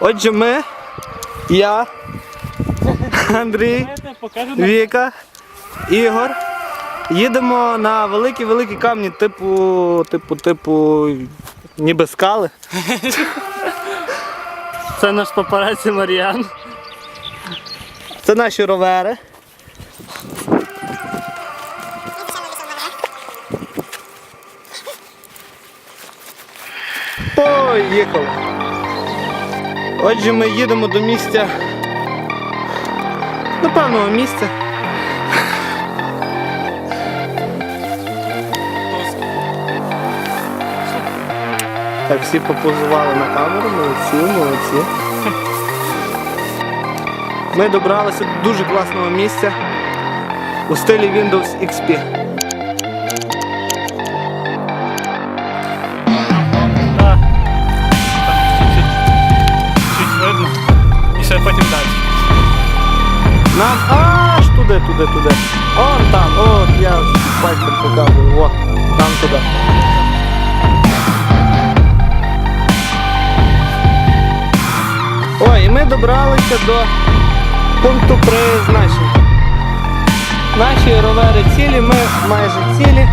Отже, ми, я, Андрій, Віка, Ігор. Їдемо на великі-великі камні, типу, типу, типу, ніби скали. це наш папараці Маріан. Це наші ровери. Поїхали. Отже, ми їдемо до місця. До певного місця. Так, всі попозували на камеру, молодці, молодці. Ми добралися до дуже класного місця у стилі Windows XP. Потім далі. Нам аж туди, туди, туди. Он там, от я пальцем показую, о, там туди. Ой, і ми добралися до пункту призначення. Наші ровери цілі, ми майже цілі.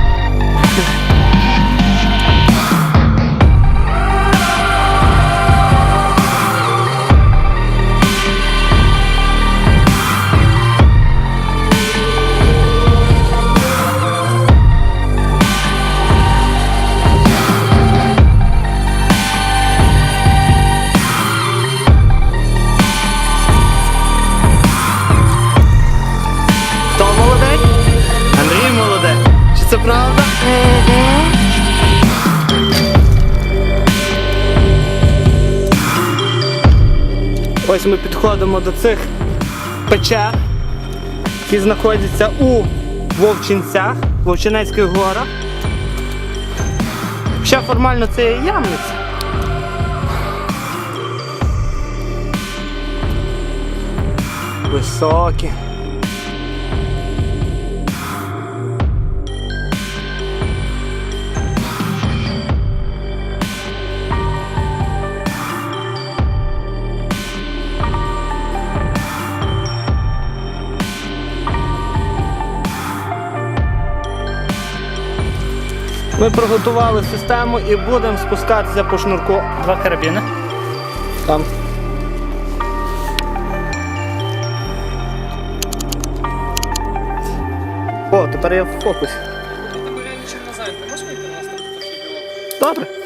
Ось ми підходимо до цих печер, які знаходяться у Вовчинцях, Вовчинецьких горах. Ще формально це є ямниця. Високі. Ми приготували систему і будемо спускатися по шнурку. Два карабіни. Там. О, тепер я в фокусі. Добре.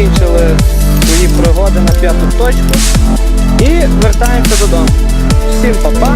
Закінчили свої пригоди на п'яту точку і вертаємося додому. Всім па-па!